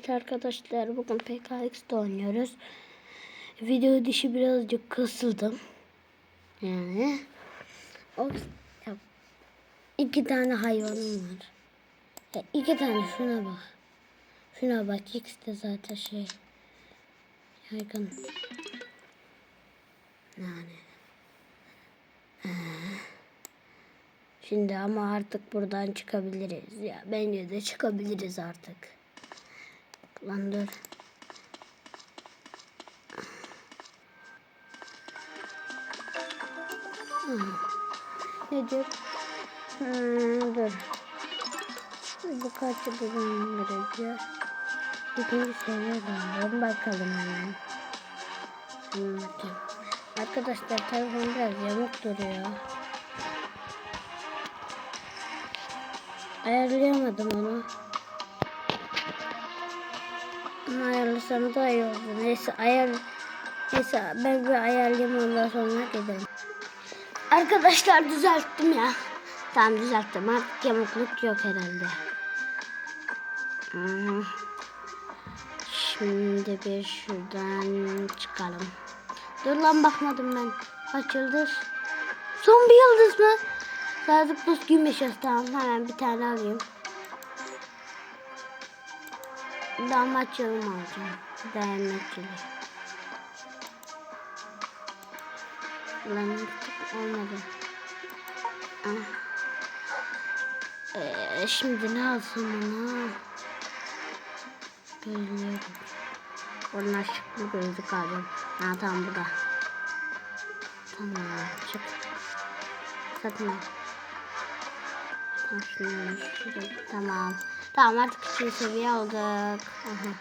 Evet arkadaşlar bugün PKX'de oynuyoruz. Video dışı birazcık kısıldım. Yani. O, ya, iki tane hayvanım var. Ya, iki tane şuna bak. Şuna bak ikisi de zaten şey. Yaygın. Yani. Ee, Şimdi ama artık buradan çıkabiliriz. Ya bence de çıkabiliriz artık. Lan dur. Hmm. Ne diyor? Hmm, dur. Bu kaç bulmam gerekiyor? İkinci seviye bulalım. Bakalım hemen. Hmm, bakayım. Arkadaşlar telefon biraz yamuk duruyor. Ayarlayamadım onu. Ayarlasam daha iyi oldu. Neyse ayar... Neyse ben bir ayarlayayım ondan sonra gidelim. Arkadaşlar düzelttim ya. Tamam düzelttim. Artık yamukluk yok herhalde. Şimdi bir şuradan çıkalım. Dur lan bakmadım ben. Kaç? Son bir yıldız mı? Sadık Buz Gümüş tamam hemen bir tane alayım. Damat yolum alacağım. Dayanmakçılı. Lan olmadı. Ee, şimdi ne alsam ona? Gözlüğü. Onun ışıklı gözlük alacağım. Ha tamam bu da. Tamam çık. Satın al. Tamam, Tamam. Tamam artık üçüncü seviye olduk. Aha.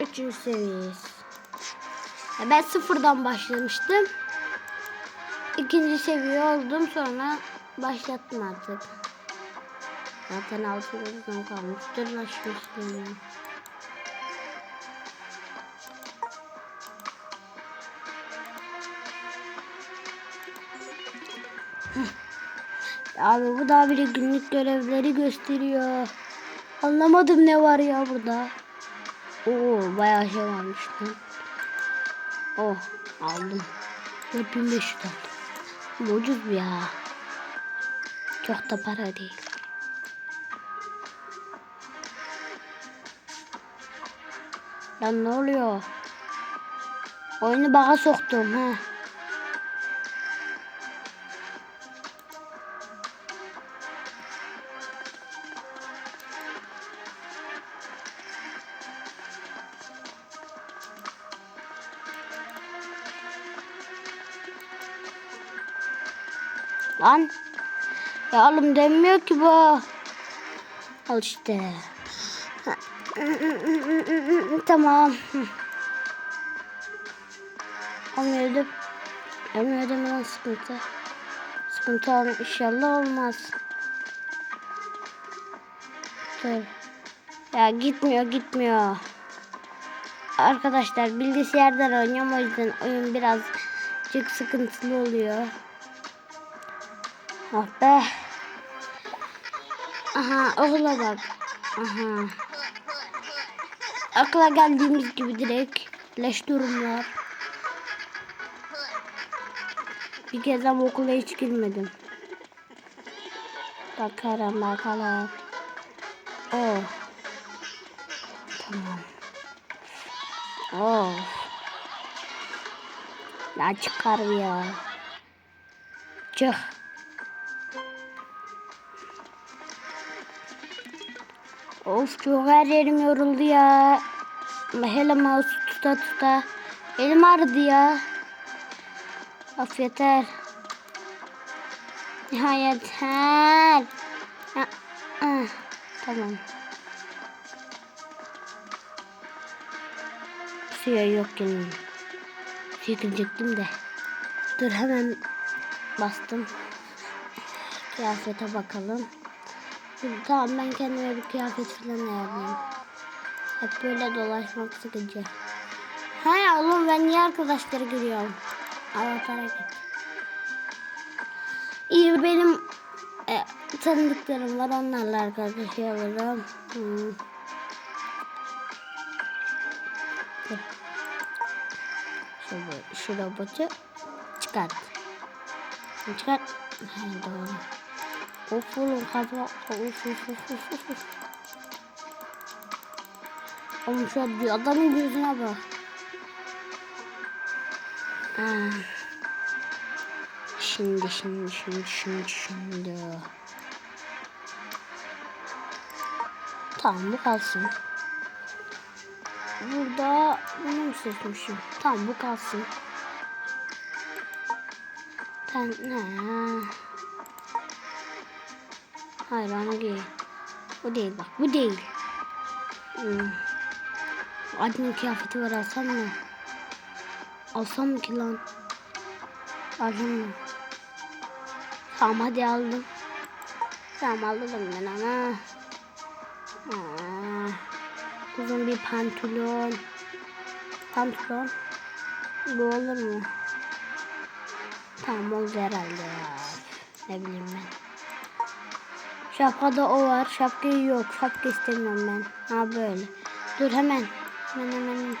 Üçüncü seviyeyiz. Ya ben sıfırdan başlamıştım. İkinci seviye oldum sonra başlattım artık. Zaten altı yıldızım kalmış. Dur lan şunu sileyim. Abi bu da bile günlük görevleri gösteriyor. Anlamadım ne var ya burada. Oo bayağı şey varmış lan. Oh aldım. 4500 aldım. Ucuz ya. Çok da para değil. Lan ne oluyor? Oyunu baga soktum ha. Lan. Ya oğlum demiyor ki bu. Al işte. tamam. Olmuyordu mu lan sıkıntı? Sıkıntı ol inşallah olmaz. Dur. Ya gitmiyor gitmiyor. Arkadaşlar bilgisayardan oynuyorum o yüzden oyun birazcık sıkıntılı oluyor. Ah be. Aha okula bak. Aha. Akla geldiğimiz gibi direkt leş durumlar. Bir kez ama okula hiç girmedim. Bakarım bakalım. Oh. Tamam. Oh. Ya çıkar ya. Çık. Of çok her yerim yoruldu ya. Hele mouse tuta tuta. Elim ağrıdı ya. Of yeter. Ya yeter. Tamam. Suya yok gelin. Çekilecektim de. Dur hemen bastım. Kıyafete bakalım. Şimdi tamam ben kendime bir kıyafet falan ayarlayayım. Hep böyle dolaşmak sıkıcı. He oğlum ben niye arkadaşları görüyorum? Avatara git. İyi benim e, tanıdıklarım var onlarla arkadaş olurum. Hmm. Şöyle şu robotu çıkart. Çıkart. Ha, doğru. Of oğlum kafa. Of of of of of. of. Oğlum şu an adamın gözüne bak. Ha. Şimdi şimdi şimdi şimdi şimdi. Tamam bu kalsın. Burada bunu mu seçmişim? Tamam bu kalsın. Sen ne? Hayır onu değil. Bu değil bak bu değil. Hmm. Admin kıyafeti var alsam mı? Alsam mı ki lan? Alsam mı? Tamam hadi aldım. Tamam aldım ben ama. Aa, uzun bir pantolon. Pantolon. Bu olur mu? Tamam oldu herhalde ya. Ne bileyim ben. Şapkada o var. Şapkayı yok. Şapka istemiyorum ben. Ha böyle. Dur hemen. Hemen hemen.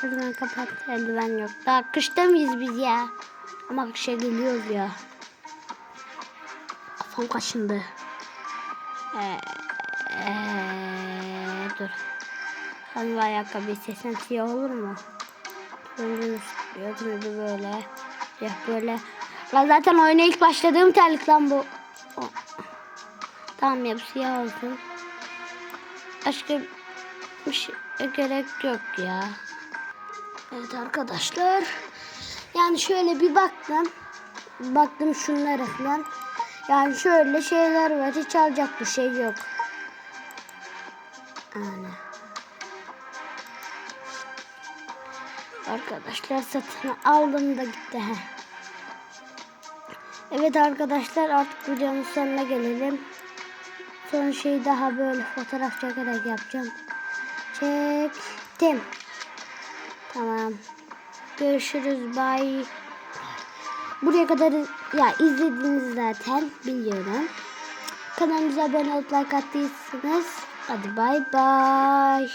Şuradan kapat. Eldiven yok. Daha kışta mıyız biz ya? Ama kışa geliyoruz ya. Kafam kaşındı. Ee, ee, dur. Hangi ayakkabı istesem siyah olur mu? Turuncu böyle. Ya böyle. Lan zaten oyuna ilk başladığım terlik lan bu. O. Tamam ya siyah. Başka bir şey gerek yok ya. Evet arkadaşlar. Yani şöyle bir baktım. Baktım şunlara falan. Yani şöyle şeyler var. Hiç alacak bir şey yok. Yani. Arkadaşlar satın aldım da gitti. Heh. Evet arkadaşlar artık videonun sonuna gelelim. Son şey daha böyle fotoğraf çekerek yapacağım. Çektim. Tamam. Görüşürüz. Bye. Buraya kadar ya izlediniz zaten biliyorum. Kanalımıza abone olup like attıysanız hadi bay bay.